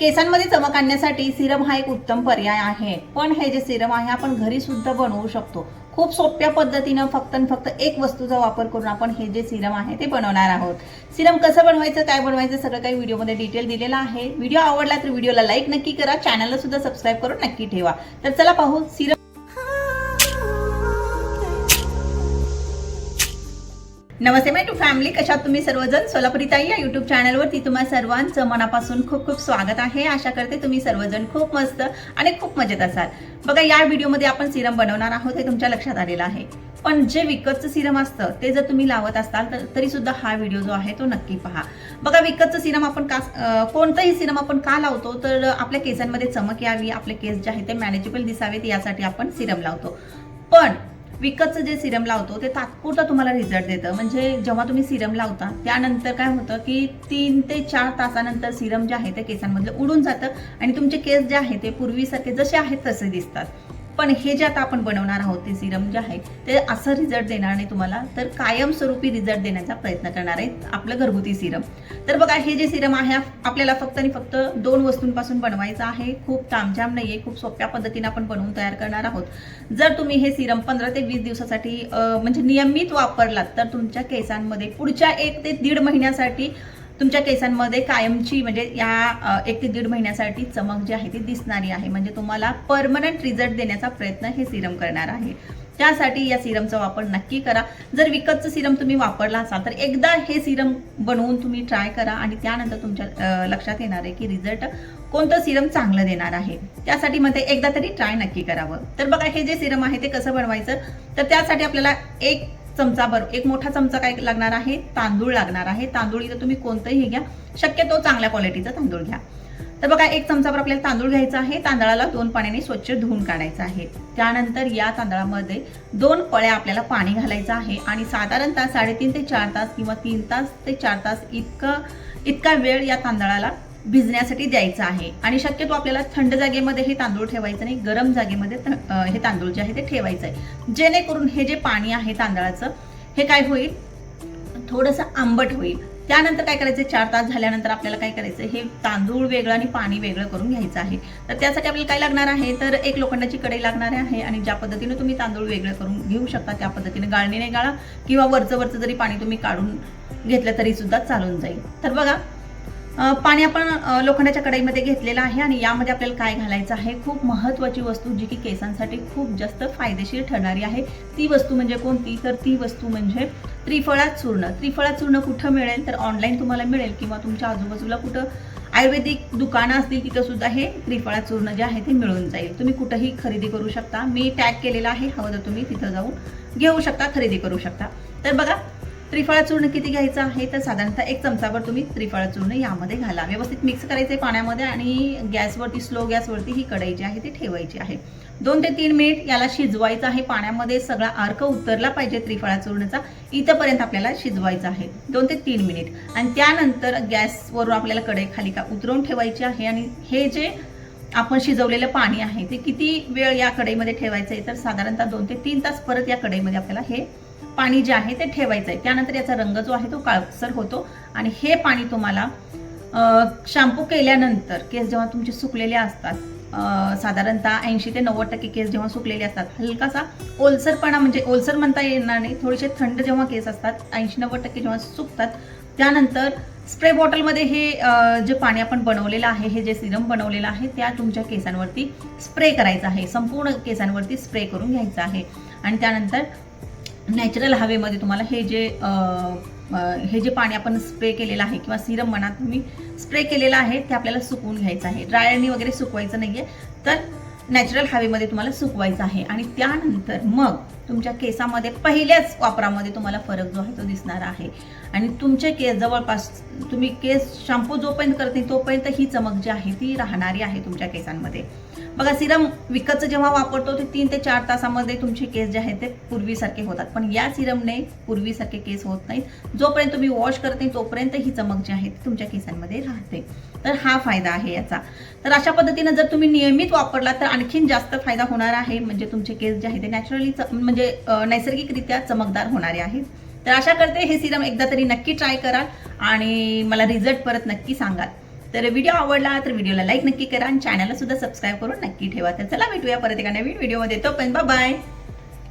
केसांमध्ये चमक आणण्यासाठी सिरम हा एक उत्तम पर्याय आहे. पण हे जे सिरम आहे आपण घरी सुद्धा बनवू शकतो. खूप सोप्या पद्धतीनं फक्त फक्त एक वस्तूचा वापर करून आपण हे जे सिरम आहे ते बनवणार आहोत. सिरम कसं बनवायचं काय बनवायचं सगळं काही व्हिडिओमध्ये डिटेल दिलेलं आहे. व्हिडिओ आवडला तर व्हिडिओला लाईक नक्की करा. चॅनलला सुद्धा सबस्क्राईब करून नक्की ठेवा. तर चला पाहू सिरम नमस्ते माय टू फॅमिली कशात तुम्ही सर्वजण? सोलापुरी ताई या युट्यूब चॅनलवरती तुम्हा सर्वांचं मनापासून खूप खूप स्वागत आहे. आशा करते तुम्ही सर्वजण खूप मस्त आणि खूप मजेत असाल. बघा या व्हिडिओमध्ये आपण सिरम बनवणार आहोत हे तुमच्या लक्षात आलेलं आहे. पण जे विकतचं सिरम असतं ते जर तुम्ही लावत असाल तर तरी सुद्धा हा व्हिडिओ जो आहे तो नक्की पहा. बघा विकतचं सिरम आपण का कोणतंही सिरम आपण का लावतो तर आपल्या केसांमध्ये चमक यावी आपले केस जे आहे ते मॅनेजेबल दिसावेत यासाठी आपण सिरम लावतो. पण विकतचं जे सिरम लावतो ते तात्पुरतं तुम्हाला रिझल्ट देतं. म्हणजे जेव्हा तुम्ही सिरम लावता त्यानंतर काय होतं की तीन ते चार तासानंतर सिरम जे आहे ते केसांमधलं उडून जातं आणि तुमचे केस जे आहे ते पूर्वीसारखे जसे आहेत तसे दिसतात. पण हे जे आता आपण बनवणार आहोत ते सिरम जे आहे ते असं रिझल्ट देणार नाही तुम्हाला तर कायमस्वरूपी रिझल्ट देण्याचा प्रयत्न करणार आहे आपलं घरगुती सिरम. तर बघा हे जे सिरम आहे आपल्याला फक्त आणि फक्त दोन वस्तूंपासून बनवायचं आहे. खूप तामझाम नाही आहे खूप सोप्या पद्धतीने आपण बनवून तयार करणार आहोत. जर तुम्ही हे सिरम पंधरा ते वीस दिवसासाठी म्हणजे नियमित वापरलात तर तुमच्या केसांमध्ये पुढच्या एक ते दीड महिन्यासाठी तुमच्या केसांमध्ये कायमची म्हणजे या एक ते दीड महिन्यासाठी चमक जी आहे ती दिसणारी आहे. म्हणजे तुम्हाला परमनंट रिझल्ट देण्याचा प्रयत्न हे सिरम करणार आहे. त्यासाठी या सिरमचा वापर नक्की करा. जर विकतचं सिरम तुम्ही वापरला असाल तर एकदा हे सिरम बनवून तुम्ही ट्राय करा आणि त्यानंतर तुमच्या लक्षात येणार आहे की रिझल्ट कोणतं सिरम चांगलं देणार आहे. त्यासाठी मग ते एकदा तरी ट्राय नक्की करावं. तर बघा हे जे सिरम आहे ते कसं बनवायचं? तर त्यासाठी आपल्याला एक चमचाभर एक मोठा चमचा काय लागणार आहे? तांदूळ लागणार आहे. तांदूळ इथं तुम्ही कोणतंही घ्या. शक्यतो चांगल्या क्वालिटीचा तांदूळ घ्या. तर बघा एक चमचाभर आपल्याला तांदूळ घ्यायचा आहे. तांदळाला दोन पाण्याने स्वच्छ धुवून काढायचं आहे. त्यानंतर या तांदळामध्ये दोन पळ्या आपल्याला पाणी घालायचं आहे आणि साधारणतः साडेतीन ते चार तास किंवा तीन तास ते चार तास इतकं इतका वेळ या तांदळाला भिजण्यासाठी द्यायचं आहे. आणि शक्यतो आपल्याला थंड जागेमध्ये हे तांदूळ ठेवायचं नाही गरम जागेमध्ये हे तांदूळ जे आहे ते ठेवायचं आहे. जेणेकरून हे जे पाणी आहे तांदळाचं हे काय होईल? थोडंसं आंबट होईल. त्यानंतर काय करायचं? चार तास झाल्यानंतर आपल्याला काय करायचं? हे तांदूळ वेगळं आणि पाणी वेगळं करून घ्यायचं आहे. तर त्यासाठी आपल्याला काय लागणार आहे? तर एक लोखंडाची कढई लागणार आहे आणि ज्या पद्धतीने तुम्ही तांदूळ वेगळं करून घेऊ शकता त्या पद्धतीने गाळणीने गाळा किंवा वरचं वरचं जरी पाणी तुम्ही काढून घेतलं तरी सुद्धा चालून जाईल. तर बघा पाणी आपण लोखंडाच्या कढईमध्ये घेतलेलं आहे आणि यामध्ये आपल्याला काय घालायचं आहे? खूप महत्त्वाची वस्तू जी की केसांसाठी खूप जास्त फायदेशीर ठरणारी आहे. ती वस्तू म्हणजे कोणती? तर ती वस्तू म्हणजे त्रिफळा चूर्ण. त्रिफळा चूर्ण कुठं मिळेल? तर ऑनलाईन तुम्हाला मिळेल किंवा तुमच्या आजूबाजूला कुठं आयुर्वेदिक दुकानं असतील तिथं सुद्धा हे त्रिफळा चूर्ण जे आहे ते मिळून जाईल. तुम्ही कुठंही खरेदी करू शकता. मी टॅग केलेला आहे. हवं तर तुम्ही तिथं जाऊन घेऊ शकता खरेदी करू शकता. तर बघा त्रिफळा चूर्ण किती घ्यायचं आहे? तर साधारणतः एक चमचाभर तुम्ही त्रिफळा चूर्ण यामध्ये घाला. व्यवस्थित मिक्स करायचे पाण्यामध्ये आणि गॅसवरती स्लो गॅसवरती ही कढई जी आहे ती ठेवायची आहे. दोन ते तीन मिनिट याला शिजवायचं आहे. पाण्यामध्ये सगळा अर्क उतरला पाहिजे त्रिफळा चूर्णचा. इथंपर्यंत आपल्याला शिजवायचं आहे. दोन ते तीन मिनिट आणि त्यानंतर गॅसवरून आपल्याला कढई खाली का उतरवून ठेवायची आहे. आणि हे जे आपण शिजवलेलं पाणी आहे ते किती वेळ या कढईमध्ये ठेवायचं आहे? तर साधारणतः दोन ते तीन तास परत या कढईमध्ये आपल्याला हे पाणी जे आहे ते ठेवायचं आहे. त्यानंतर याचा रंग जो आहे तो काळसर होतो. आणि हे पाणी तुम्हाला शॅम्पू केल्यानंतर केस जेव्हा तुमचे सुकलेले असतात साधारणतः ऐंशी ते नव्वद टक्के केस जेव्हा सुकलेले असतात हलकासा ओलसरपणा म्हणजे ओलसर म्हणता येणार नाही थोडेसे थंड जेव्हा केस असतात ऐंशी नव्वद टक्के जेव्हा सुकतात त्यानंतर स्प्रे बॉटलमध्ये हे जे पाणी आपण बनवलेलं आहे हे जे सिरम बनवलेलं आहे त्या तुमच्या केसांवरती स्प्रे करायचं आहे. संपूर्ण केसांवरती स्प्रे करून घ्यायचं आहे. आणि त्यानंतर नॅचरल हवेमध्ये तुम्हाला हे जे हे जे पाणी आपण स्प्रे केलेलं आहे किंवा सिरम म्हणा तुम्ही स्प्रे केलेलं आहे ते आपल्याला सुकवून घ्यायचं आहे. ड्रायरनी वगैरे सुकवायचं नाही आहे तर नॅचरल हवेमध्ये तुम्हाला सुकवायचं आहे. आणि त्यानंतर मग तुमच्या केसामध्ये पहिल्याच वापरामध्ये तुम्हाला फरक जो आहे तो दिसणार आहे. आणि तुमचे केस जवळपास तुम्ही केस शॅम्पू जोपर्यंत करते तोपर्यंत ही चमक जी आहे ती राहणारी आहे तुमच्या केसांमध्ये. बघा सिरम विकतचं जेव्हा वापरतो ते तीन ते चार तासामध्ये तुमचे केस जे आहेत ते पूर्वीसारखे होतात. पण या सिरमने पूर्वीसारखे केस होत नाहीत. जोपर्यंत तुम्ही वॉश करत नाही तोपर्यंत ही चमक जी आहे ती तुमच्या केसांमध्ये राहते. तर हा फायदा आहे याचा. तर अशा पद्धतीनं जर तुम्ही नियमित वापरला तर आणखीन जास्त फायदा होणार आहे. म्हणजे तुमचे केस जे आहे ते नॅचरली म्हणजे म्हणजे नैसर्गिकरित्या चमकदार होणारे आहेत. तर आशा करते हे सिरम एकदा तरी नक्की ट्राय कराल आणि मला रिझल्ट परत नक्की सांगाल. तर व्हिडिओ आवडला तर व्हिडिओला लाईक नक्की करा आणि चॅनलला सुद्धा सबस्क्राईब करून नक्की ठेवा. तर चला भेटूया परत एका नवीन व्हिडिओमध्ये. तोपर्यंत बाय